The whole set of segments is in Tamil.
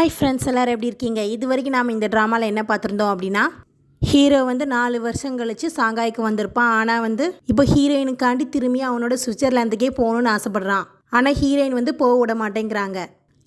ஹாய் ஃப்ரெண்ட்ஸ் எல்லோரும் எப்படி இருக்கீங்க? இது வரைக்கும் நாம் இந்த ட்ராமாவில் என்ன பார்த்துருந்தோம் அப்படின்னா ஹீரோ வந்து நாலு வருஷம் கழிச்சு சாங்காய்க்கு வந்திருப்பான். ஆனால் வந்து இப்போ ஹீரோயினுக்காண்டி திரும்பி அவனோட சுவிட்சர்லாந்துக்கே போகணுன்னு ஆசைப்பட்றான். ஆனால் ஹீரோயின் வந்து போக விட மாட்டேங்கிறாங்க.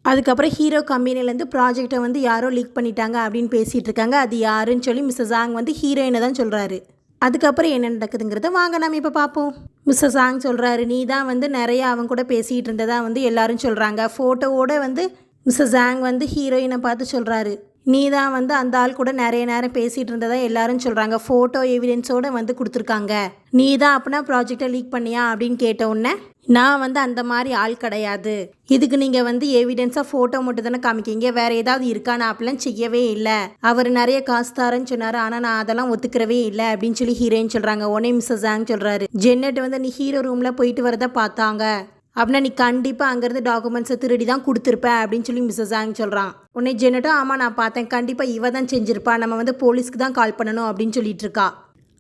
அதுக்கப்புறம் ஹீரோ கம்பெனிலேருந்து ப்ராஜெக்டை வந்து யாரோ லீக் பண்ணிட்டாங்க அப்படின்னு பேசிகிட்டு இருக்காங்க. அது யாருன்னு சொல்லி மிஸ்ஸஸ் ஆங் வந்து ஹீரோயினை தான் சொல்கிறாரு அதுக்கப்புறம் என்ன நடக்குதுங்கிறத வாங்க நம்ம இப்போ பார்ப்போம். மிஸ்ஸஸ் சாங் சொல்கிறாரு நீ தான் வந்து நிறையா அவன் கூட பேசிகிட்டு இருந்ததா வந்து எல்லாரும் சொல்கிறாங்க ஃபோட்டோவோட வந்து மிஸ்ஸஸ் ஜாங் வந்து ஹீரோயினை பார்த்து சொல்கிறாரு நீ தான் வந்து அந்த ஆள் கூட நிறைய நேரம் பேசிகிட்டு இருந்ததா எல்லாரும் சொல்கிறாங்க ஃபோட்டோ எவிடன்ஸோடு வந்து கொடுத்துருக்காங்க. நீ தான் அப்படின்னா ப்ராஜெக்டை லீக் பண்ணியா அப்படின்னு கேட்ட உடனே நான் வந்து அந்த மாதிரி ஆள் கிடையாது. இதுக்கு நீங்கள் வந்து எவிடென்ஸாக ஃபோட்டோ மட்டும் தானே காமிக்கீங்க வேறு ஏதாவது இருக்கா? நான் அப்படிலாம் செய்யவே இல்லை. அவர் நிறைய காசு தாரன்னு சொன்னார். ஆனால் நான் அதெல்லாம் ஒத்துக்கிறவே இல்லை அப்படின்னு சொல்லி ஹீரோயின் சொல்கிறாங்க உடனே மிஸ்ஸஸ் ஜாங் சொல்கிறாரு ஜென்னட் வந்து நீ ஹீரோ ரூமில் போயிட்டு வரதை பார்த்தாங்க. அப்படின்னா நீ கண்டிப்பாக அங்கேருந்து டாக்குமெண்ட்ஸை திருடி தான் கொடுத்துருப்ப அப்படின்னு சொல்லி மிஸ்ஸஸ் ஆங் சொல்கிறான் உன்னை ஜென்னட்டும் ஆமாம் நான் பார்த்தேன். கண்டிப்பாக இவ தான் செஞ்சிருப்பா. நம்ம வந்து போலீஸ்க்கு தான் கால் பண்ணணும் அப்படின்னு சொல்லிட்டு இருக்கா.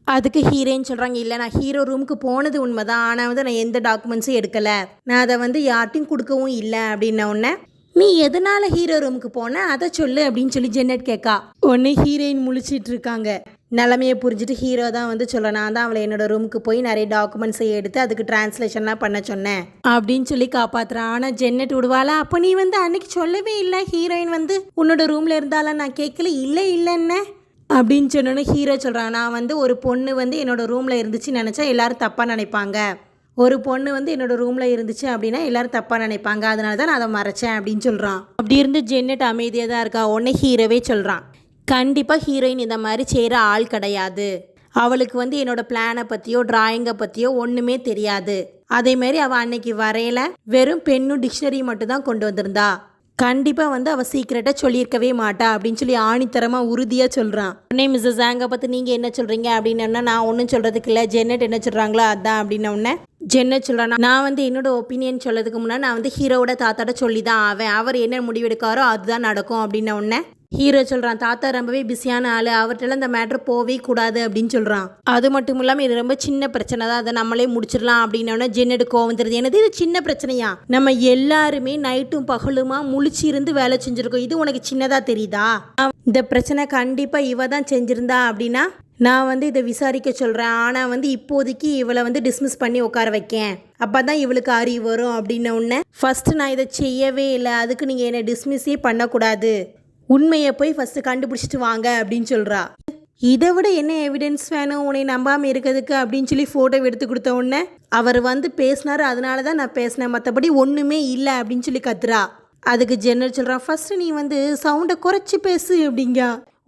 அதுக்கு ஹீரோயின் சொல்கிறாங்க இல்லை நான் ஹீரோ ரூமுக்கு போனது உண்மை தான் ஆனால் வந்து நான் எந்த டாக்குமெண்ட்ஸும் எடுக்கலை. நான் அதை வந்து யார்ட்டையும் கொடுக்கவும் இல்லை. அப்படின்ன உடனே நீ எதனால ஹீரோ ரூமுக்கு போன? அதை சொல்லு. அப்படின்னு சொல்லி ஜென்னட் கேட்கா உடனே ஹீரோயின் முழிச்சிட்டு இருக்காங்க. நிலமையை புரிஞ்சுட்டு ஹீரோ தான் வந்து சொல்ல நான் தான் அவளை என்னோட ரூமுக்கு போய் நிறைய டாக்குமெண்ட்ஸை எடுத்து அதுக்கு டிரான்ஸ்லேஷன்லாம் பண்ண சொன்னேன். அப்படின்னு சொல்லி காப்பாத்துறான். ஆனால் ஜென்னட் விடுவாளா? அப்போ நீ வந்து அன்னைக்கு சொல்லவே இல்லை ஹீரோயின் வந்து உன்னோட ரூமில் இருந்தாலும் நான் கேட்கல. இல்லை இல்லைன்னு அப்படின்னு சொன்னோன்னே ஹீரோ சொல்கிறான் நான் வந்து ஒரு பொண்ணு வந்து என்னோட ரூமில் இருந்துச்சு நினச்சா எல்லாரும் தப்பாக நினைப்பாங்க. ஒரு பொண்ணு வந்து என்னோட ரூமில் இருந்துச்சு அப்படின்னா எல்லாரும் தப்பாக நினைப்பாங்க. அதனால தான் நான் அதை மறைச்சேன் அப்படின்னு சொல்கிறான் அப்படி இருந்து ஜென்னட் அமைதியாக தான் இருக்கா? உடனே ஹீரோவே சொல்கிறான் கண்டிப்பாக ஹீரோயின் இந்த மாதிரி செய்கிற ஆள் கிடையாது. அவளுக்கு வந்து என்னோட பிளானை பற்றியோ டிராயிங்கை பற்றியோ ஒன்றுமே தெரியாது. அதேமாரி அவள் அன்னைக்கு வரையில வெறும் பெண்ணும் டிக்ஷனரி மட்டும் தான் கொண்டு வந்திருந்தா. கண்டிப்பாக வந்து அவள் சீக்கிரட்டாக சொல்லியிருக்கவே மாட்டா அப்படின்னு சொல்லி ஆணித்தரமாக உறுதியாக சொல்கிறான் உடனே மிஸ்ஸஸ் ஆங்கை பார்த்து நீங்கள் என்ன சொல்கிறீங்க அப்படின்னா நான் ஒன்றும் சொல்கிறதுக்கு இல்லை. ஜென்னட் என்ன சொல்கிறாங்களோ அதான் அப்படின்ன உடனே ஜென்னட் சொல்கிறான் நான் வந்து என்னோட ஒப்பீனியன் சொல்கிறதுக்கு முன்னாடி நான் வந்து ஹீரோவோட தாத்தாட்ட சொல்லி தான் ஆவேன். அவர் என்ன முடிவெடுக்காரோ அதுதான் நடக்கும் அப்படின்ன உடனே ஹீரோ சொல்கிறான் தாத்தா ரொம்பவே பிஸியான ஆள் அவர்கிட்ட இந்த மேட்ரு போவே கூடாது அப்படின்னு சொல்கிறான் அது மட்டும் இல்லாமல் இது ரொம்ப சின்ன பிரச்சனை தான் அதை நம்மளே முடிச்சிடலாம் அப்படின்னோடனே ஜென்னடு கோவம் தருது எனது இது சின்ன பிரச்சனையா? நம்ம எல்லாருமே நைட்டும் பகலுமா முழிச்சு இருந்து வேலை செஞ்சுருக்கோம். இது உனக்கு சின்னதாக தெரியுதா? இந்த பிரச்சனை கண்டிப்பாக இவ தான் செஞ்சுருந்தா அப்படின்னா நான் வந்து இதை விசாரிக்க சொல்கிறேன் ஆனால் வந்து இப்போதைக்கு இவளை வந்து டிஸ்மிஸ் பண்ணி உட்கார வைக்கேன். அப்போ தான் இவளுக்கு அறிவு வரும் அப்படின்ன உடனே ஃபஸ்ட்டு நான் இதை செய்யவே இல்லை. அதுக்கு நீங்கள் என்னை டிஸ்மிஸே பண்ணக்கூடாது. உண்மையை போய் ஃபஸ்ட்டு கண்டுபிடிச்சிட்டு வாங்க அப்படின்னு சொல்கிறா இதை விட என்ன எவிடன்ஸ் வேணும்? உன்னை நம்பாமல் இருக்கிறதுக்கு அப்படின்னு சொல்லி ஃபோட்டோ எடுத்து கொடுத்த உடனே அவர் வந்து பேசினார். அதனால தான் நான் பேசினேன். மற்றபடி ஒன்றுமே இல்லை அப்படின்னு சொல்லி கத்துறா. அதுக்கு ஜென்ரல் சொல்கிறான் ஃபஸ்ட்டு நீ வந்து சவுண்டை குறைச்சி பேசு அப்படிங்க.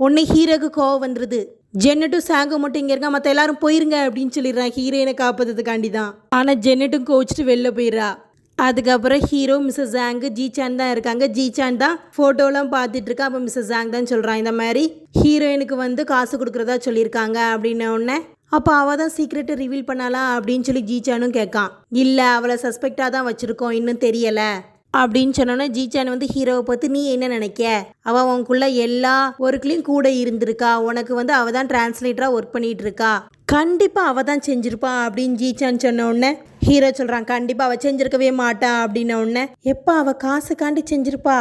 உன்னை ஹீரோக்கு கோவம் வந்துடுது ஜென்னட்டும் சாங்கும் மட்டும் இங்கே இருக்கா? மற்ற எல்லாரும் போயிருங்க அப்படின்னு சொல்லிடுறான் ஹீரோயினை காப்பாற்றுறதுக்காண்டி தான் ஆனால் ஜென்னட்டும் கோவிச்சிட்டு வெளில போயிடுறா. அதுக்கப்புறம் ஹீரோ மிஸ்ஸஸ் ஜாங்கு ஜீசான் தான் இருக்காங்க. ஜீசான் தான் ஃபோட்டோலாம் பார்த்துட்டு இருக்கா அப்போ மிஸ்ஸஸ் ஜாங் தான் சொல்கிறான் இந்த மாதிரி ஹீரோயினுக்கு வந்து காசு கொடுக்குறதா சொல்லியிருக்காங்க அப்படின்ன உடனே அப்போ அவள் தான் சீக்ரெட்டை ரிவீல் பண்ணலாம் அப்படின்னு சொல்லி ஜீச்சானும் கேட்கான். இல்லை அவளை சஸ்பெக்டாக தான் வச்சுருக்கோம் இன்னும் தெரியலை அப்படின்னு சொன்னோன்னே ஜீச்சான் வந்து ஹீரோவை பார்த்து நீ என்ன நினைக்க? அவள் உனக்குள்ள எல்லா ஒர்க்லேயும் கூட இருந்திருக்கா. உனக்கு வந்து அவள் தான் டிரான்ஸ்லேட்டராக ஒர்க் பண்ணிகிட்டு இருக்கா கண்டிப்பாக அவள் தான் செஞ்சுருப்பா அப்படின்னு ஜீச்சான் சொன்ன உடனே ஹீரோ சொல்கிறான் கண்டிப்பாக அவள் செஞ்சிருக்கவே மாட்டா அப்படின்ன உடனே எப்போ அவள் காசுக்காண்டி செஞ்சிருப்பா?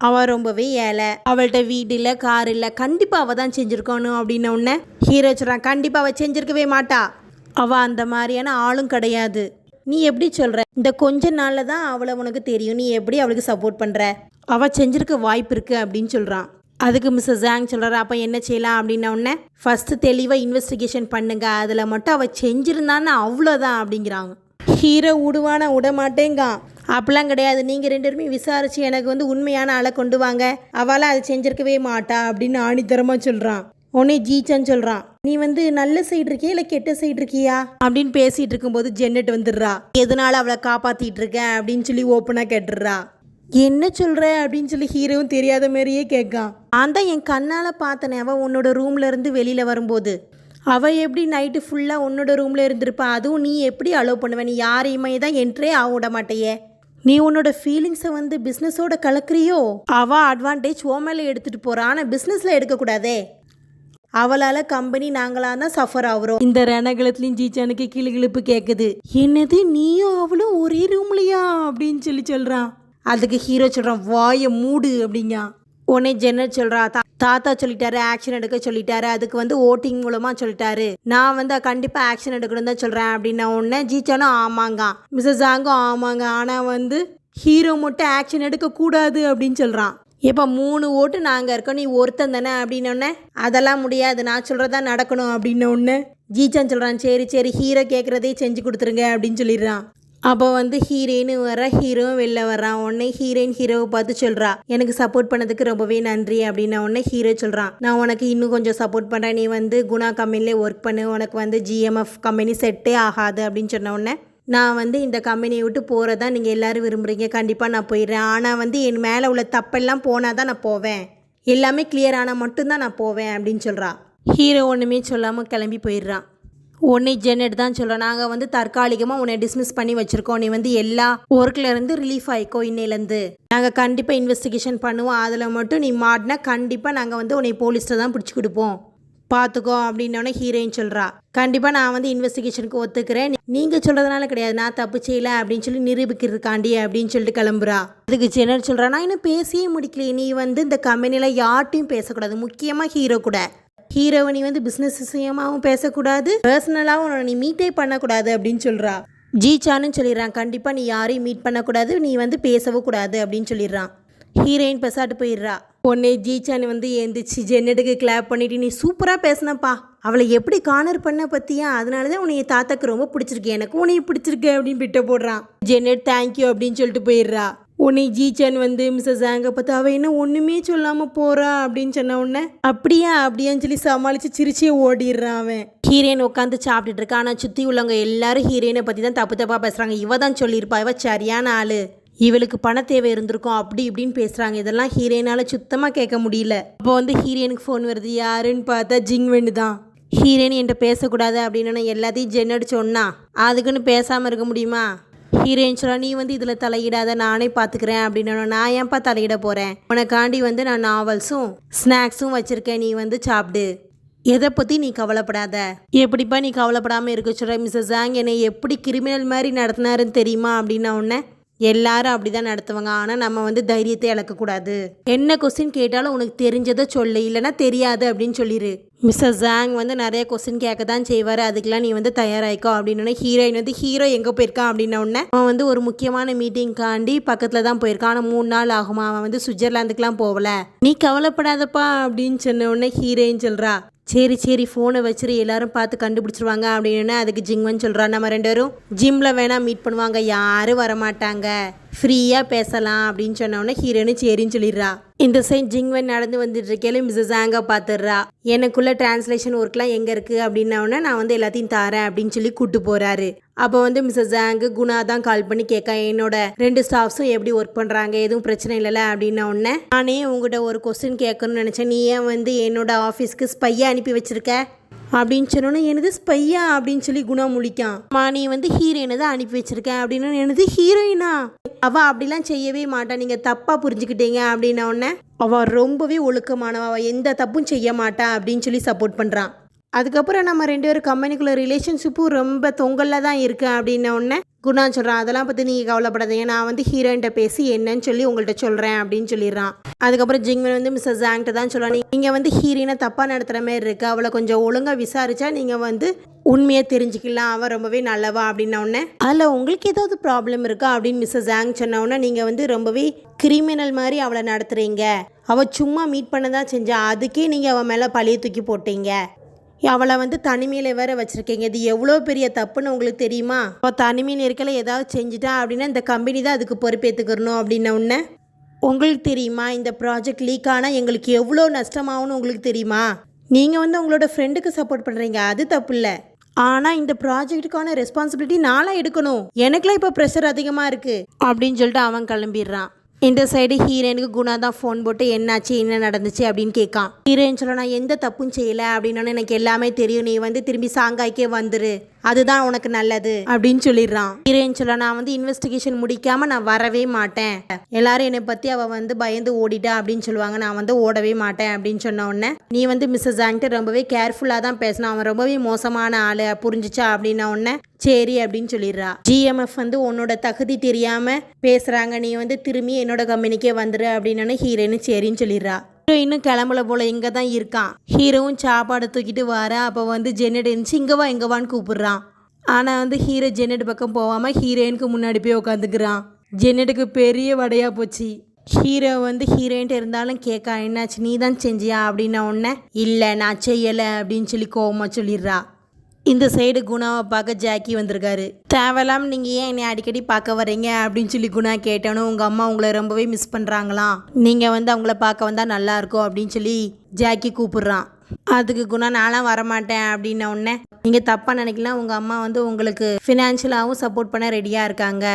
அவள் ரொம்பவே ஏழை. அவள்கிட்ட வீடு இல்லை கார் இல்லை கண்டிப்பாக அவள் தான் செஞ்சுருக்கணும் அப்படின்ன உடனே ஹீரோ சொல்கிறான் கண்டிப்பாக அவள் செஞ்சிருக்கவே மாட்டா. அவள் அந்த மாதிரியான ஆளும் கிடையாது. நீ எப்படி சொல்கிற இந்த கொஞ்ச நாளில் தான் அவளை உனக்கு தெரியும். நீ எப்படி அவளுக்கு சப்போர்ட் பண்ணுற அவள் செஞ்சிருக்க வாய்ப்பு இருக்குது அப்படின்னு சொல்கிறான் அதுக்கு மிஸ்ஸஸ் ஜாங் சொல்கிறாரு அப்போ என்ன செய்யலாம்? அப்படின்ன உடனே ஃபஸ்ட்டு தெளிவாக இன்வெஸ்டிகேஷன் பண்ணுங்க. அதில் மட்டும் அவள் செஞ்சிருந்தான்னு அவ்வளோதான் அப்படிங்கிறாங்க. ஹீரோ உடுவானா விட மாட்டேங்கான் அப்படிலாம் கிடையாது. நீங்கள் ரெண்டு பேருமே விசாரித்து எனக்கு வந்து உண்மையான ஆளை கொண்டு வாங்க. அவளால் அதை செஞ்சிருக்கவே மாட்டா அப்படின்னு ஆணித்தரமாக சொல்கிறான் உடனே ஜீச்சன் சொல்கிறான் நீ வந்து நல்ல சைடு இருக்கியா இல்லை கெட்ட சைடு இருக்கியா? அப்படின்னு பேசிகிட்டு இருக்கும்போது ஜென்னட் வந்துடுறா. எதனால அவளை காப்பாற்றிட்டு இருக்கேன் அப்படின்னு சொல்லி ஓப்பனாக கேட்டுடுறா. என்ன சொல்கிற அப்படின்னு சொல்லி ஹீரோவும் தெரியாத மாதிரியே கேட்கான். நான் தான் என் கண்ணால் பார்த்தனே. அவள் உன்னோட ரூம்ல இருந்து வெளியில் வரும்போது. அவள் எப்படி நைட்டு ஃபுல்லாக உன்னோட ரூமில் இருந்திருப்பா? அதுவும் நீ எப்படி அலோவ் பண்ணுவ? நீ யாரையுமே தான் என்ட்ரே ஆக விட மாட்டேயே. நீ உன்னோட ஃபீலிங்ஸை வந்து பிஸ்னஸோட கலக்குறியோ? அவள் அட்வான்டேஜ் ஓ மேலே எடுத்துகிட்டு போகிறான் ஆனால் பிஸ்னஸில் எடுக்கக்கூடாதே அவளால் கம்பெனி நாங்களாக தான் சஃபர் ஆகுறோம். இந்த ரணகலத்துலேயும் ஜீச்சானுக்கு கிளுகிழுப்பு கேட்குது என்னது நீயும் அவளும் ஒரே ரூம்லையா அப்படின்னு சொல்லி சொல்கிறான் அதுக்கு ஹீரோ சொல்கிறான் வாயை மூடு அப்படிங்க உடனே ஜென்னர் சொல்கிறா தான் தாத்தா சொல்லிட்டாரு ஆக்ஷன் எடுக்க சொல்லிட்டாரு அதுக்கு வந்து ஓட்டிங் மூலமாக சொல்லிட்டாரு. நான் வந்து கண்டிப்பாக ஆக்ஷன் எடுக்கணும் தான் சொல்கிறேன் அப்படின்ன உடனே ஜீச்சானும் ஆமாங்க. மிஸ்ஸஸ் ஆங்கும் ஆமாங்க. ஆனால் வந்து ஹீரோ மட்டும் ஆக்ஷன் எடுக்கக்கூடாது அப்படின்னு சொல்கிறான் இப்போ மூணு ஓட்டு நாங்கள் இருக்கோம் நீ ஒருத்தன் தானே அப்படின்னொடனே அதெல்லாம் முடியாது நான் சொல்கிறதா நடக்கணும் அப்படின்ன ஒன்று ஜீச்சான் சொல்கிறான் சரி சரி ஹீரோ கேட்குறதே செஞ்சு கொடுத்துருங்க அப்படின்னு சொல்லிடுறான். அப்போ வந்து ஹீரோயின் வர ஹீரோவும் வெளில வர்றான் உடனே ஹீரோயின் ஹீரோவை பார்த்து சொல்றா எனக்கு சப்போர்ட் பண்ணதுக்கு ரொம்பவே நன்றி அப்படின்ன உடனே ஹீரோ சொல்கிறான் நான் உனக்கு இன்னும் கொஞ்சம் சப்போர்ட் பண்ணுறேன் நீ வந்து குணா கம்பெனிலே ஒர்க் பண்ணு. உனக்கு வந்து ஜிஎம்எஃப் கம்பெனி செட்டே ஆகாது அப்படின்னு சொன்ன உடனே நான் வந்து இந்த கம்பெனியை விட்டு போகிறதா நீங்கள் எல்லாரும் விரும்புகிறீங்க கண்டிப்பாக நான் போயிடுறேன். ஆனால் வந்து என் மேலே உள்ள தப்பெல்லாம் போனால் தான் நான் போவேன். எல்லாமே கிளியர் ஆனால் மட்டும்தான் நான் போவேன் அப்படின்னு சொல்கிறா ஹீரோ ஒன்றுமே சொல்லாமல் கிளம்பி போயிடுறான் உன்னை ஜெனட் தான் சொல்கிறோம் நாங்கள் வந்து தற்காலிகமாக உன்னை டிஸ்மிஸ் பண்ணி வச்சுருக்கோம். நீ வந்து எல்லா ஒர்க்லேருந்து ரிலீஃப் ஆயிக்கோ இன்னையிலேருந்து. நாங்கள் கண்டிப்பாக இன்வெஸ்டிகேஷன் பண்ணுவோம். அதில் மட்டும் நீ மாட்டினா கண்டிப்பாக நாங்கள் வந்து உன்னை போலீஸில் தான் பிடிச்சி கொடுப்போம். பார்த்துக்கோ அப்படின்னோடனே ஹீரோயின் சொல்கிறா கண்டிப்பாக நான் வந்து இன்வெஸ்டிகேஷனுக்கு ஒத்துக்கிறேன். நீங்கள் சொல்கிறதுனால கிடையாது. நான் தப்பு செய்யலை அப்படின்னு சொல்லி நிரூபிக்கிறதுக்காண்டி அப்படின்னு சொல்லிட்டு கிளம்புறா. அதுக்கு ஜெனர் சொல்கிறா நான் இன்னும் பேசியே முடிக்கலையே. நீ வந்து இந்த கம்பெனியில் யார்ட்டையும் பேசக்கூடாது. முக்கியமாக ஹீரோ கூட. ஹீரோவை நீ வந்து பிஸ்னஸ் விஷயமாகவும் பேசக்கூடாது பர்சனலாகவும் நீ மீட்டே பண்ணக்கூடாது அப்படின்னு சொல்கிறா ஜீச்சான்னு சொல்லிடுறான். கண்டிப்பாக நீ யாரையும் மீட் பண்ணக்கூடாது நீ வந்து பேசவும் கூடாது அப்படின்னு சொல்லிடுறான். ஹீரோயின் பெசாட்டு போயிடுறா. உன்னை ஜீச்சான் வந்து எந்திரிச்சு ஜென்னட்டுக்கு கிளாப் பண்ணிட்டு நீ சூப்பராக பேசினப்பா. அவளை எப்படி கார்னர் பண்ண பற்றியா அதனால தான் உன்னைய தாத்தாக்கு ரொம்ப பிடிச்சிருக்கு. எனக்கு உன்னைய பிடிச்சிருக்கு அப்படின்னு பிட்ட போடுறான். ஜென்னட் தேங்க்யூ அப்படின்னு சொல்லிட்டு போயிடுறா. உன்னை ஜீச்சான் வந்து மிஸ்ஸஸ் ஆங்க பார்த்து அவள் என்ன ஒன்றுமே சொல்லாமல் போகிறா அப்படின்னு சொன்ன உடனே அப்படியா அப்படியான்னு சொல்லி சமாளித்து சிரிச்சே ஓடிடுறான் அவன். ஹீரோயின் உட்காந்து சாப்பிட்டுட்டு இருக்கா. ஆனால் சுற்றி உள்ளவங்க எல்லாரும் ஹீரோயினை பற்றி தான் தப்பு தப்பாக பேசுகிறாங்க இவ தான் சொல்லியிருப்பா. இவ சரியான ஆள். இவளுக்கு பண தேவை இருந்திருக்கும். அப்படி இப்படின்னு பேசுகிறாங்க இதெல்லாம் ஹீரோயினால் சுத்தமாக கேட்க முடியல. அப்போ வந்து ஹீரோயினுக்கு ஃபோன் வருது. யாருன்னு பார்த்தா ஜிங்வெண்டு தான். ஹீரோயின் என்கிட்ட பேசக்கூடாது அப்படின்னு எல்லாத்தையும் ஜென்னடி சொன்னா. அதுக்குன்னு பேசாமல் இருக்க முடியுமா? ஹீரோயின் நீ வந்து இதில் தலையிடாத நானே பார்த்துக்கிறேன் அப்படின்னு நான் ஏன்ப்பா தலையிட போகிறேன் உனக்காண்டி வந்து நான் நாவல்ஸும் ஸ்நாக்ஸும் வச்சுருக்கேன் நீ வந்து சாப்பிடு. எதை பற்றி நீ கவலைப்படாத? எப்படிப்பா நீ கவலைப்படாமல் இருக்க சொல்கிற மிஸ்ஸஸ் ஜாங் என்னை எப்படி கிரிமினல் மாதிரி நடத்தினாருன்னு தெரியுமா அப்படின்னா உன்ன எல்லாரும் அப்படி தான் நடத்துவாங்க. ஆனால் நம்ம வந்து தைரியத்தை இழக்கக்கூடாது. என்ன கொஸ்டின் கேட்டாலும் உனக்கு தெரிஞ்சதை சொல்லு. இல்லைன்னா தெரியாது அப்படின்னு சொல்லிடு மிஸ்ஸஸ் ஜாங் வந்து நிறைய கொஸ்டின் கேட்க தான் செய்வார். அதுக்கெல்லாம் நீ வந்து தயாராகிக்கோ அப்படின்னு ஹீரோயின் வந்து ஹீரோ எங்கே போயிருக்கான் அப்படின்ன உடனே அவன் வந்து ஒரு முக்கியமான மீட்டிங்காண்டி பக்கத்தில் தான் போயிருக்கான் ஆனால் மூணு நாள் ஆகுமா? அவன் வந்து சுவிட்சர்லாந்துக்குலாம் போகல. நீ கவலைப்படாதப்பா அப்படின்னு சொன்ன உடனே ஹீரோயின் சொல்கிறா சரி சரி ஃபோனை வச்சுரு எல்லாரும் பார்த்து கண்டுபிடிச்சிருவாங்க அப்படின்னு அதுக்கு ஜிங்வன் சொல்கிறான் நம்ம ரெண்டு பேரும் ஜிம்மில் வேணால் மீட் பண்ணுவாங்க. யாரும் வரமாட்டாங்க. ஃப்ரீயாக பேசலாம் அப்படின்னு சொன்னோடனே ஹீரோனு சரின்னு சொல்லிடுறா. இந்த சைட் ஜிங்வன் நடந்து வந்துட்டு இருக்கையில மிஸ்ஸஸ் ஆங்கா பார்த்துடுறா எனக்குள்ள டிரான்ஸ்லேஷன் ஒர்க்லாம் எங்கே இருக்குது அப்படின்னோடனே நான் வந்து எல்லாத்தையும் தாரேன் அப்படின்னு சொல்லி கூப்பிட்டு போகிறாரு அப்போ வந்து மிஸ்ஸஸ் ஆங்கு குணா தான் கால் பண்ணி கேட்க என்னோட ரெண்டு ஸ்டாஃப்ஸும் எப்படி ஒர்க் பண்ணுறாங்க எதுவும் பிரச்சனை இல்லைல்ல? அப்படின்ன உடனே நானே உங்ககிட்ட ஒரு கொஸ்டின் கேட்கணும்னு நினச்சேன். நீ ஏன் வந்து என்னோட ஆஃபீஸ்க்கு ஸ்பையை அனுப்பி வச்சிருக்க? அப்படின்னு சொன்னோன்னே எனது ஸ்பையா? அப்படின்னு சொல்லி குணா முழிக்கான். மா நீ வந்து ஹீரோயினை தான் அனுப்பி வச்சிருக்கேன் அப்படின்னு எனது ஹீரோயினா அவ அப்படிலாம் செய்யவே மாட்டா. நீங்க தப்பா புரிஞ்சுக்கிட்டீங்க. அப்படின்ன உடனே அவ ரொம்பவே ஒழுக்கமானவ. அவள் எந்த தப்பும் செய்ய மாட்டா. அப்படின்னு சொல்லி சப்போர்ட் பண்றான். அதுக்கப்புறம் நம்ம ரெண்டு பேரும் கம்பெனிக்குள்ளே ரிலேஷன்ஷிப்பும் ரொம்ப தொங்கலில் தான் இருக்குது அப்படின்ன உடனே குணா சொல்கிறான் அதெல்லாம் பற்றி நீங்கள் கவலைப்படாதீங்க. நான் வந்து ஹீரோயின்ட்ட பேசி என்னன்னு சொல்லி உங்கள்கிட்ட சொல்கிறேன் அப்படின்னு சொல்லிடுறான். அதுக்கப்புறம் ஜிங்மன் வந்து மிஸ்ஸஸ் ஜாங்கிட்ட தான் சொல்லுவாங்க நீங்கள் வந்து ஹீரோயினை தப்பாக நடத்துகிற மாதிரி இருக்கு. அவளை கொஞ்சம் ஒழுங்காக விசாரித்தா நீங்கள் வந்து உண்மையை தெரிஞ்சுக்கலாம். அவன் ரொம்பவே நல்லவா அப்படின்ன உடனே அதில் உங்களுக்கு ஏதாவது ப்ராப்ளம் இருக்கா? அப்படின்னு மிஸ்ஸஸ் ஜாங் சொன்ன உடனே நீங்கள் வந்து ரொம்பவே கிரிமினல் மாதிரி அவளை நடத்துகிறீங்க அவள் சும்மா மீட் பண்ண தான் செஞ்சா அதுக்கே நீங்கள் அவன் மேலே பழிய தூக்கி போட்டீங்க. அவளை வந்து தனிமையில் வேற வச்சுருக்கீங்க. இது எவ்வளோ பெரிய தப்புன்னு உங்களுக்கு தெரியுமா? அப்போ தனிமையில் இருக்கல ஏதாவது செஞ்சுட்டா அப்படின்னா இந்த கம்பெனி தான் அதுக்கு பொறுப்பேற்றுக்கணும் அப்படின்ன உடனே உங்களுக்கு தெரியுமா? இந்த ப்ராஜெக்ட் லீக் ஆனால் எங்களுக்கு எவ்வளோ நஷ்டமாகும்னு உங்களுக்கு தெரியுமா? நீங்கள் வந்து உங்களோட ஃப்ரெண்டுக்கு சப்போர்ட் பண்ணுறீங்க அது தப்பு இல்லை. ஆனால் இந்த ப்ராஜெக்ட்டுக்கான ரெஸ்பான்சிபிலிட்டி நானாக எடுக்கணும். எனக்குலாம் இப்போ ப்ரெஷர் அதிகமாக இருக்குது அப்படின்னு சொல்லிட்டு அவன் கிளம்பிடுறான். இந்த சைடு ஹீரோயினுக்கு குணா தான் ஃபோன் போட்டு என்னாச்சு என்ன நடந்துச்சு அப்படின்னு கேட்கான். ஹீரோயின் சொல்ல நான் எந்த தப்பும் செய்யலை அப்படின்னு எனக்கு எல்லாமே தெரியும். நீ வந்து திரும்பி சாங்காய்க்கே வந்துரு. அதுதான் உனக்கு நல்லது. அப்படின்னு சொல்லிடுறான். ஹீரோயின் சொல்ல நான் வந்து இன்வெஸ்டிகேஷன் முடிக்காம நான் வரவே மாட்டேன். எல்லாரும் என்னை பத்தி அவ வந்து பயந்து ஓடிட்டா அப்படின்னு சொல்லுவாங்க. நான் வந்து ஓடவே மாட்டேன் அப்படின்னு சொன்ன உடனே நீ வந்து மிஸ்ஸஸ் ஆங்கிட்ட ரொம்பவே கேர்ஃபுல்லாக தான் பேசினா அவன் ரொம்பவே மோசமான ஆளு புரிஞ்சுச்சா அப்படின்ன உடனே சரி அப்படின்னு சொல்லிடுறா. ஜிஎம்எஃப் வந்து உன்னோட தகுதி தெரியாம பேசுறாங்க. நீ வந்து திரும்பி என்னோட கம்பெனிக்கே வந்துரு அப்படின்னு ஹீரோயின் சரின்னு சொல்லிடுறா. இன்னும் கிளம்பல போல இங்கே தான் இருக்கான். ஹீரோவும் சாப்பாடை தூக்கிட்டு வர அப்போ வந்து ஜென்னட் இருந்துச்சு இங்கே வா இங்கே வான்னு கூப்பிடுறான். ஆனால் வந்து ஹீரோ ஜென்னட் பக்கம் போகாமல் ஹீரோயினுக்கு முன்னாடி போய் உட்காந்துக்கிறான் ஜென்னட்டுக்கு பெரிய வடையாக போச்சு. ஹீரோ வந்து ஹீரோயின்ட்டு இருந்தாலும் கேட்கா என்னாச்சு நீ தான் செஞ்சியா? அப்படின்ன உடனே இல்லை நான் செய்யலை அப்படின்னு சொல்லி கோவமாக சொல்லிடுறா. இந்த சைடு குணாவை பார்க்க ஜாக்கி வந்திருக்காரு. தேவையில்லாம நீங்கள் ஏன் என்னை அடிக்கடி பார்க்க வரீங்க அப்படின்னு சொல்லி குணா கேட்டனும் உங்கள் அம்மா உங்களை ரொம்பவே மிஸ் பண்ணுறாங்களாம் நீங்கள் வந்து அவங்கள பார்க்க வந்தால் நல்லா இருக்கும் அப்படின்னு சொல்லி ஜாக்கி கூப்பிடுறான். அதுக்கு குணா நான்லாம் வரமாட்டேன் அப்படின்ன உடனே நீங்கள் தப்பாக நினைக்கலாம் உங்கள் அம்மா வந்து உங்களுக்கு ஃபினான்ஷியலாகவும் சப்போர்ட் பண்ண ரெடியாக இருக்காங்க.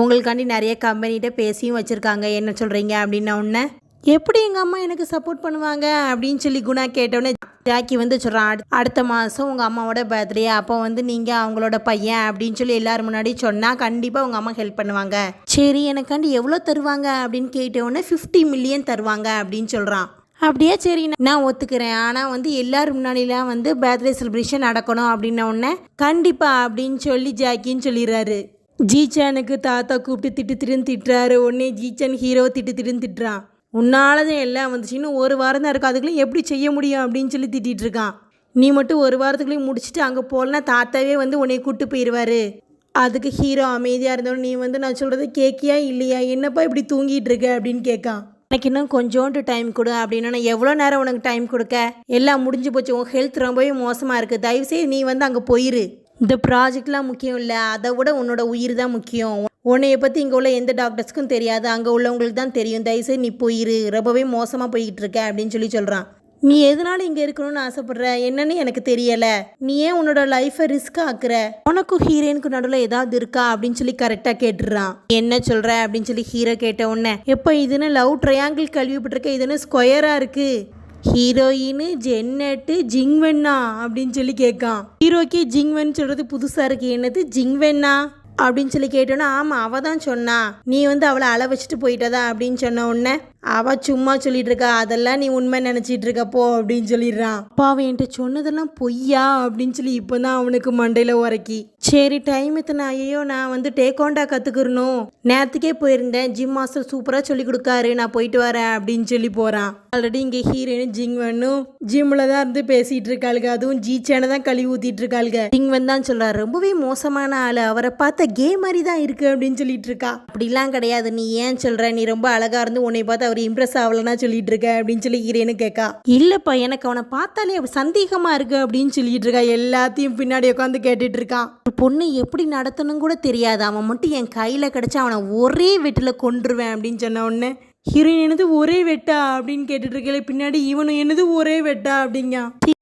உங்களுக்காண்டி நிறைய கம்பெனிகிட்ட பேசியும் வச்சுருக்காங்க. என்ன சொல்கிறீங்க அப்படின்ன உடனே எப்படி எங்கள் அம்மா எனக்கு சப்போர்ட் பண்ணுவாங்க? அப்படின்னு சொல்லி குணா கேட்டோன்னே ஜாக்கி வந்து சொல்கிறான் "அடு- அடுத்த மாதம் உங்கள் அம்மாவோட பர்த்டே அப்போ வந்து நீங்கள் அவங்களோட பையன் அப்படின்னு சொல்லி எல்லாரும் முன்னாடி சொன்னால் கண்டிப்பாக உங்கள் அம்மா ஹெல்ப் பண்ணுவாங்க. சரி எனக்காண்டி எவ்வளோ தருவாங்க? அப்படின்னு கேட்டவுடனே ஃபிஃப்டி மில்லியன் தருவாங்க அப்படின்னு சொல்கிறான் அப்படியே? சரி நான் ஒத்துக்கிறேன். ஆனால் வந்து எல்லாரும் முன்னாடிலாம் வந்து பர்த்டே செலிப்ரேஷன் நடக்கணும் அப்படின்ன உடனே கண்டிப்பாக அப்படின்னு சொல்லி ஜாக்கின்னு சொல்லிடுறாரு. ஜீச்சானுக்கு தாத்தா கூப்பிட்டு திட்டு திட்டுன்னு திட்டுறாரு. உடனே ஜீச்சான் ஹீரோ திட்டு திட்டுன்னு திட்டுறான். உன்னால தான் எல்லாம் வந்துச்சு. இன்னும் ஒரு வாரம் தான் இருக்கு. அதுக்குள்ளே எப்படி செய்ய முடியும் அப்படின்னு சொல்லி திட்டிகிட்டு இருக்கான். நீ மட்டும் ஒரு வாரத்துக்குள்ளேயும் முடிச்சுட்டு அங்கே போகலன்னா தாத்தாவே வந்து உன்னை கூட்டு போயிடுவாரு அதுக்கு ஹீரோ அமைதியாக இருந்தவன் நீ வந்து நான் சொல்கிறது கேக்கியா இல்லையா? என்னப்பா இப்படி தூங்கிட்டு இருக்க? அப்படின்னு கேட்கான். எனக்கு இன்னும் கொஞ்சோண்டு டைம் கொடு அப்படின்னா நான் எவ்வளோ நேரம் உனக்கு டைம் கொடுக்க? எல்லாம் முடிஞ்சு போச்சு. உன் ஹெல்த் ரொம்பவே மோசமாக இருக்குது தயவுசெய்து நீ வந்து அங்கே போயிரு. இந்த ப்ராஜெக்ட்லாம் முக்கியம் இல்லை. அதை விட உன்னோட உயிர் தான் முக்கியம். உன்னைய பற்றி இங்கே உள்ள எந்த டாக்டர்ஸ்க்கும் தெரியாது. அங்கே உள்ளவங்களுக்கு தான் தெரியும். தயவுசெய்து நீ போயிரு. ரொம்பவே மோசமாக போய்கிட்டு இருக்க அப்படின்னு சொல்லி சொல்கிறான் நீ எதனால இங்கே இருக்கணும்னு ஆசைப்படுற? என்னன்னு எனக்கு தெரியல. நீ ஏன் உன்னோட லைஃப்பை ரிஸ்க் ஆக்குற? உனக்கும் ஹீரோயினுக்கு நடுவில் ஏதாவது இருக்கா? அப்படின்னு சொல்லி கரெக்டாக கேட்டுடுறான் என்ன சொல்ற? அப்படின்னு சொல்லி ஹீரோ கேட்ட உடனே எப்போ இதுன்னு லவ் ட்ரையாங்கிள் கழுவிப்பட்டிருக்க இதுன்னு ஸ்கொயராக இருக்குது ஹீரோயின் ஜென்னட்டு ஜிங்வென்னா அப்படின்னு சொல்லி கேட்கான். ஹீரோக்கே ஜிங்வென் சொல்றது புதுசா இருக்கு. என்னது? ஜிங்வென்னா அப்படின்னு சொல்லி கேட்டோன்னா ஆமாம் அவள் தான் சொன்னா. நீ வந்து அவளை அள வச்சுட்டு போயிட்டதா அப்படின்னு சொன்ன உடனே அவ சும்மா சொல்லிட்டு இருக்கா அதெல்லாம் நீ உண்மை நினச்சிட்டு இருக்கப்போ அப்படின்னு சொல்லிடுறான். அப்பா அவன் என்கிட்ட சொன்னதெல்லாம் பொய்யா? அப்படின்னு சொல்லி இப்போ தான் அவனுக்கு மண்டையில் உரைக்கி. சரி டைம் எத்தனை ஐயோ நான் வந்து டேக்கோண்டா கற்றுக்கிறணும் நேரத்துக்கே போயிருந்தேன். ஜிம் மாஸ்டர் சூப்பராக சொல்லி கொடுக்காரு. நான் போயிட்டு வரேன் அப்படின்னு சொல்லி போகிறான் ஆல்ரெடி இங்கே ஹீரோயின் ஜிங்வனும் ஜிம்மில் தான் இருந்து பேசிகிட்டு இருக்காளுங்க அதுவும் ஜீச்சானை தான் கழுவி ஊற்றிட்டு இருக்காளுங்க ஜிங் வந்தான் சொல்கிறார் ரொம்பவே மோசமான ஆள். அவரை பார்த்த கே மாதிரி தான் இருக்கு அப்படின்னு சொல்லிட்டு இருக்கா. அப்படிலாம் கிடையாது. நீ ஏன் சொல்கிற நீ ரொம்ப அழகாக இருந்து உன்னை பார்த்து அவர் இம்ப்ரெஸ் ஆகலன்னா சொல்லிட்டு இருக்க அப்படின்னு சொல்லி ஹீரோயினு கேட்கா இல்லைப்பா எனக்கு அவனை பார்த்தாலே அப்படி சந்தேகமாக இருக்கு அப்படின்னு சொல்லிட்டு இருக்கா எல்லாத்தையும் பின்னாடி உட்காந்து கேட்டுட்டு இருக்கான் ஒரு பொண்ணு எப்படி நடத்தணும் கூட தெரியாது. அவன் மட்டும் என் கையில் கிடச்சா அவனை ஒரே வெட்டில் கொன்றுவேன் அப்படின்னு சொன்ன உடனே ஹீரோயின் என்னது ஒரே வெட்டா? அப்படின்னு கேட்டுட்டு இருக்கல பின்னாடி இவனும் என்னது ஒரே வெட்டா அப்படிங்க.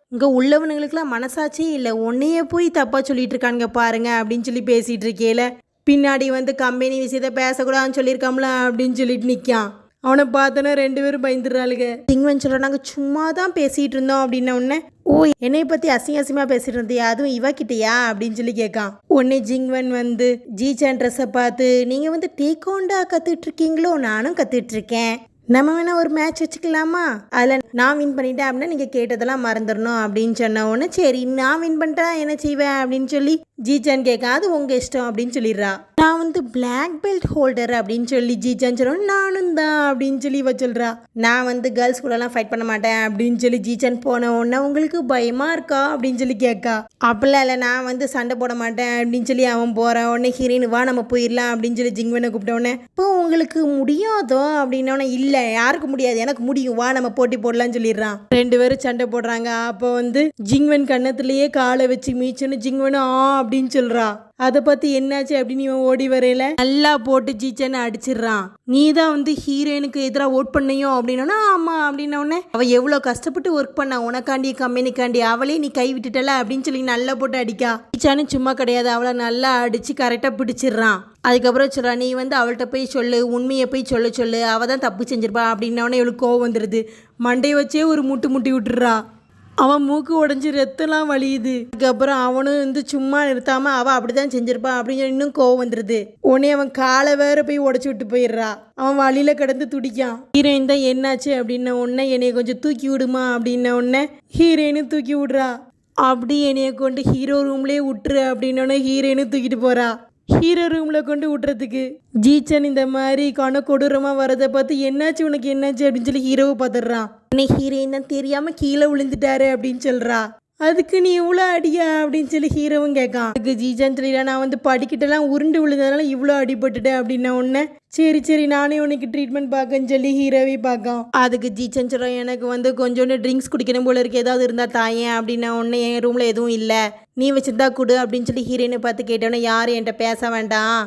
இங்கே உள்ளவனுங்களுக்குலாம் மனசாட்சியே இல்லை. உன்னையே போய் தப்பாக சொல்லிட்டு இருக்கானுங்க பாருங்க அப்படின்னு சொல்லி பேசிட்டு இருக்கேல பின்னாடி வந்து கம்பெனி விஷயத்த பேசக்கூடாதுன்னு சொல்லியிருக்கோம்ல அப்படின்னு சொல்லிட்டு நிற்கான் அவனை பார்த்தோன்னா ரெண்டு பேரும் பயந்துடுறாளுங்க திங்வன் சொல்ற நாங்கள் சும்மா தான் பேசிகிட்டு இருந்தோம் அப்படின்ன உடனே ஓ என்னை பற்றி அசிங்க அசிங்கமாக பேசிகிட்டு இருந்தியா? அதுவும் இவா கிட்டயா? அப்படின்னு சொல்லி கேட்கான். உடனே ஜிங்வன் வந்து ஜீச்சான் ட்ரெஸ்ஸை பார்த்து நீங்கள் வந்து டேக்கோண்டா கற்றுட்டு இருக்கீங்களோ? நானும் கற்றுட்டு இருக்கேன். நம்ம வேணா ஒரு மேட்ச் வச்சுக்கலாமா? அதில் நான் வின் பண்ணிட்டேன் அப்படின்னா நீங்கள் கேட்டதெல்லாம் மறந்துடணும் அப்படின்னு சொன்ன உடனே சரி நான் வின் பண்ணிட்டா என்ன செய்வேன்? அப்படின்னு சொல்லி ஜிச்சான் கேட்க அது உங்கள் இஷ்டம் அப்படின்னு சொல்லிடுறா. நான் வந்து பிளாக் பெல்ட் ஹோல்டர் அப்படின்னு சொல்லி ஜீச்சான் சொல்லுவோம் நானும் தான் அப்படின்னு சொல்லி இவ சொல்கிறா நான் வந்து கேர்ள்ஸ் கூடலாம் ஃபைட் பண்ண மாட்டேன் அப்படின்னு சொல்லி ஜீச்சான் போன உடனே உங்களுக்கு பயமாக இருக்கா அப்படின்னு சொல்லி கேட்கா அப்படிலாம் இல்லை நான் வந்து சண்டை போட மாட்டேன் அப்படின்னு சொல்லி அவன் போகிறான் உடனே ஹீரோயின் வா நம்ம போயிடலாம் அப்படின்னு சொல்லி ஜிங்வனை கூப்பிட்ட உடனே இப்போ உங்களுக்கு முடியாதோ? அப்படின்னோடனே இல்லை யாருக்கு முடியாது எனக்கு முடியும் வா நம்ம போட்டி போடலாம்னு சொல்லிடுறான். ரெண்டு பேரும் சண்டை போடுறாங்க. அப்போ வந்து ஜிங்வன் கன்னத்துலேயே காலை வச்சு மீச்சுன்னு ஜிங்வனு ஆ அப்படின்னு சொல்கிறா அதை பத்தி என்னாச்சு அப்படின்னு இவன் ஓடி வரையில? நல்லா போட்டு ஜீச்சன்னு அடிச்சிடுறான். நீ தான் வந்து ஹீரோயினுக்கு எதிராக ஓட் பண்ணியோ அப்படின்னா ஆமா அப்படின்ன அவள் அவ எவ்வளோ கஷ்டப்பட்டு ஒர்க் பண்ணா? உனக்காண்டி கம்பெனிக்காண்டி அவளே நீ கை விட்டுட்டல? அப்படின்னு சொல்லி நல்லா போட்டு அடிக்கா. ஜீச்சானு சும்மா கிடையாது. அவளை நல்லா அடிச்சு கரெக்டாக பிடிச்சிடுறான். அதுக்கப்புறம் சொல்றா நீ வந்து அவள்கிட்ட போய் சொல்லு உண்மையை போய் சொல்ல சொல்லு. அவள் தான் தப்பு செஞ்சிருப்பா. அப்படின்னோடனே இவளுக்கு கோவம் வந்துடுது மண்டையை வச்சே ஒரு முட்டு முட்டி விட்டுறா அவன் மூக்கு உடஞ்சி ரத்தம்லாம் வலியுது. அதுக்கப்புறம் அவனும் வந்து சும்மா நிறுத்தாம அவள் அப்படிதான் செஞ்சிருப்பான் அப்படின்னு இன்னும் கோவம் வந்துடுது உடனே அவன் காலை வேற போய் உடச்சி விட்டு போயிடுறா. அவன் வழியில கிடந்து துடிக்கான். ஹீரோயின் தான் என்னாச்சு அப்படின்ன உடனே என்னைய கொஞ்சம் தூக்கி விடுமா அப்படின்ன உடனே ஹீரோயினும் தூக்கி விடுறா. அப்படி என்னைய கொண்டு ஹீரோ ரூம்லேயே விட்டுரு அப்படின்னோடனே ஹீரோயினும் தூக்கிட்டு போறா. ஹீரோ ரூமில் கொண்டு விட்டுறதுக்கு ஜீச்சன் இந்த மாதிரி கண கொடூரமாக வரதை பார்த்து என்னாச்சு உனக்கு என்னாச்சு அப்படின்னு சொல்லி ஹீரோவை பார்த்துடுறான். உன்னை ஹீரோயின் தான் தெரியாமல் கீழே விழுந்துட்டாரு அப்படின்னு சொல்கிறா அதுக்கு நீ இவ்வளோ அடியா அப்படின்னு சொல்லி ஹீரோவும் கேட்கான் அதுக்கு ஜீஜான் தெரியல நான் வந்து படிக்கிட்டெல்லாம் உருண்டு விழுந்ததுனால இவ்வளோ அடிபட்டுட்டேன் அப்படின்ன உடனே சரி சரி நானே உனக்கு ட்ரீட்மெண்ட் பார்க்கன்னு சொல்லி ஹீரோவே பார்க்கான் அதுக்கு ஜீச்சன் சொல்கிறான் எனக்கு வந்து கொஞ்சோண்டு ட்ரிங்க்ஸ் குடிக்கணும் போல இருக்கு. ஏதாவது இருந்தால் தாயேன் அப்படின்னா ஒன்று என் ரூமில் எதுவும் இல்லை. நீ வச்சிருந்தா கொடு அப்படின்னு சொல்லி ஹீரோயினை பார்த்து கேட்டோன்னே யாரும் என்கிட்ட பேச வேண்டாம்?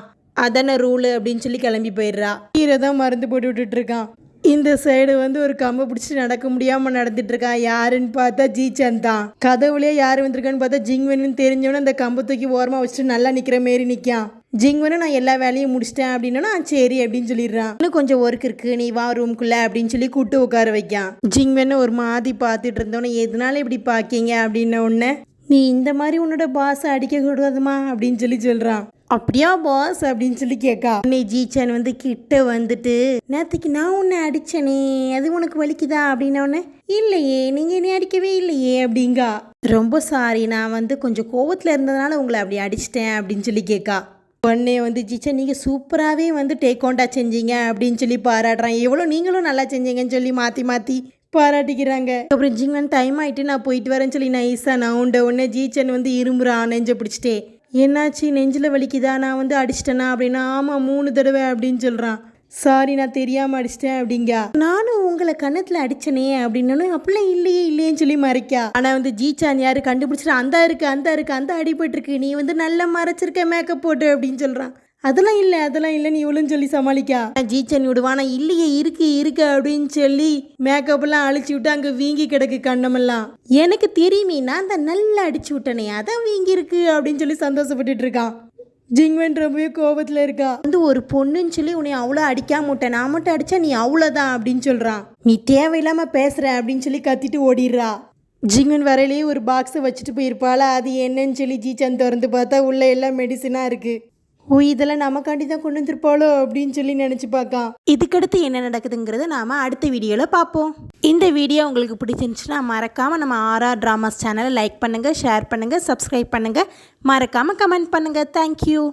அதான ரூலு அப்படின்னு சொல்லி கிளம்பி போயிடுறா. ஹீரோ தான் மருந்து போட்டு விட்டுட்டு இருக்கான். இந்த சைடு வந்து ஒரு கம்பை பிடிச்சி நடக்க முடியாம நடந்துட்டு இருக்கான் யாருன்னு பார்த்தா ஜீச்சன் தான். கதவுலயே யார் வந்திருக்கான்னு பார்த்தா ஜிங்வென்னு தெரிஞ்சவனே அந்த கம்பை தூக்கி ஓரமா வச்சுட்டு நல்லா நிக்கிற மாரி நிக்கான் ஜிங்வனும் நான் எல்லா வேலையும் முடிச்சிட்டேன் அப்படின்னா சரி அப்படின்னு சொல்லிடுறான். இன்னும் கொஞ்சம் ஒர்க் இருக்கு நீ வா ரூம்குள்ள அப்படின்னு சொல்லி கூட்டு உட்கார வைக்கான் ஜிங்வென்னு ஒரு மாதிரி பார்த்துட்டு இருந்தோன்னே எதனால இப்படி பாக்கீங்க அப்படின்ன உடனே நீ இந்த மாதிரி உன்னோட பாஸை அடிக்க கூடாதுமா அப்படின்னு சொல்லி சொல்றான். அப்படியா பாஸ் அப்படின்னு சொல்லி கேட்கா உன்னை ஜீச்சன் வந்து கிட்ட வந்துட்டு நேற்றுக்கு நான் உன்னை அடிச்சனே அது உனக்கு வலிக்குதா? அப்படின்ன உடனே இல்லையே நீங்கள் என்னை அடிக்கவே இல்லையே அப்படிங்கா. ரொம்ப சாரி நான் வந்து கொஞ்சம் கோவத்தில் இருந்ததுனால உங்களை அப்படி அடிச்சிட்டேன் அப்படின்னு சொல்லி கேட்கா உடனே வந்து ஜீச்சன் நீங்கள் சூப்பராகவே வந்து டேக் ஓண்டா செஞ்சீங்க அப்படின்னு சொல்லி பாராட்டுறான். எவ்வளோ நீங்களும் நல்லா செஞ்சீங்கன்னு சொல்லி மாற்றி மாற்றி பாராட்டிக்கிறாங்க. அப்புறம் ஜிங்கன் டைம் ஆகிட்டு நான் போயிட்டு வரேன்னு சொல்லி நைஸாக நான் உண்ட உடனே ஜீச்சன் வந்து இரும்புறான் நெஞ்ச பிடிச்சிட்டே. என்னாச்சு? நெஞ்சில் வலிக்குதா? நான் வந்து அடிச்சிட்டேனா? அப்படின்னா ஆமாம் மூணு தடவை அப்படின்னு சொல்கிறான் சாரி நான் தெரியாமல் அடிச்சிட்டேன் அப்படிங்க. நானும் உங்களை கணத்தில் அடிச்சனே அப்படின்னு அப்படிலாம் இல்லையே இல்லையேன்னு சொல்லி மறைக்கா. ஆனால் வந்து ஜீச்சான் யாரு? கண்டுபிடிச்சிட்டு அந்த இருக்கு அந்த இருக்கு அந்த அடிபட்டிருக்கு. நீ வந்து நல்லா மறைச்சிருக்க மேக்கப் போட்டு அப்படின்னு சொல்கிறான் அதெல்லாம் இல்லை அதெல்லாம் இல்லை நீ இவ்வளோன்னு சொல்லி சமாளிக்கா. ஜீச்சன் விடுவானா இல்லையே இருக்கு இருக்கு அப்படின்னு சொல்லி மேக்கப்லாம் அழிச்சு விட்டு அங்கே வீங்கி கிடக்கு கண்ணமெல்லாம். எனக்கு தெரியுமே நான் தான் நல்லா அடிச்சு விட்டனே அதான் வீங்கி இருக்கு அப்படின்னு சொல்லி சந்தோஷப்பட்டுட்டு இருக்கான். ஜிங்வன் ரொம்பவே கோபத்தில் இருக்கா. வந்து ஒரு பொண்ணுன்னு சொல்லி உன்னை அவ்வளோ அடிக்காம விட்டேன் நான் மட்டும் அடித்தா நீ அவ்வளோதான் அப்படின்னு சொல்கிறான் நீ தேவையில்லாமல் பேசுகிற அப்படின்னு சொல்லி கத்திட்டு ஓடிடுறா. ஜிங்கன் வரையிலேயே ஒரு பாக்ஸை வச்சுட்டு போயிருப்பாள் அது என்னன்னு சொல்லி ஜீச்சன் திறந்து பார்த்தா உள்ளே எல்லாம் மெடிசனாக இருக்குது ஓ இதெல்லாம் நமக்காண்டி தான் கொண்டு வந்துருப்பாளோ அப்படின்னு சொல்லி நினச்சி பார்க்கலாம் இதுக்கடுத்து என்ன நடக்குதுங்கிறத நாம் அடுத்த வீடியோவில் பார்ப்போம். இந்த வீடியோ உங்களுக்கு பிடிச்சிருந்துச்சுன்னா மறக்காமல் நம்ம ஆர்ஆர் ட்ராமாஸ் சேனலை லைக் பண்ணுங்கள் ஷேர் பண்ணுங்கள் சப்ஸ்கிரைப் பண்ணுங்கள் மறக்காமல் கமெண்ட் பண்ணுங்கள் தேங்க்யூ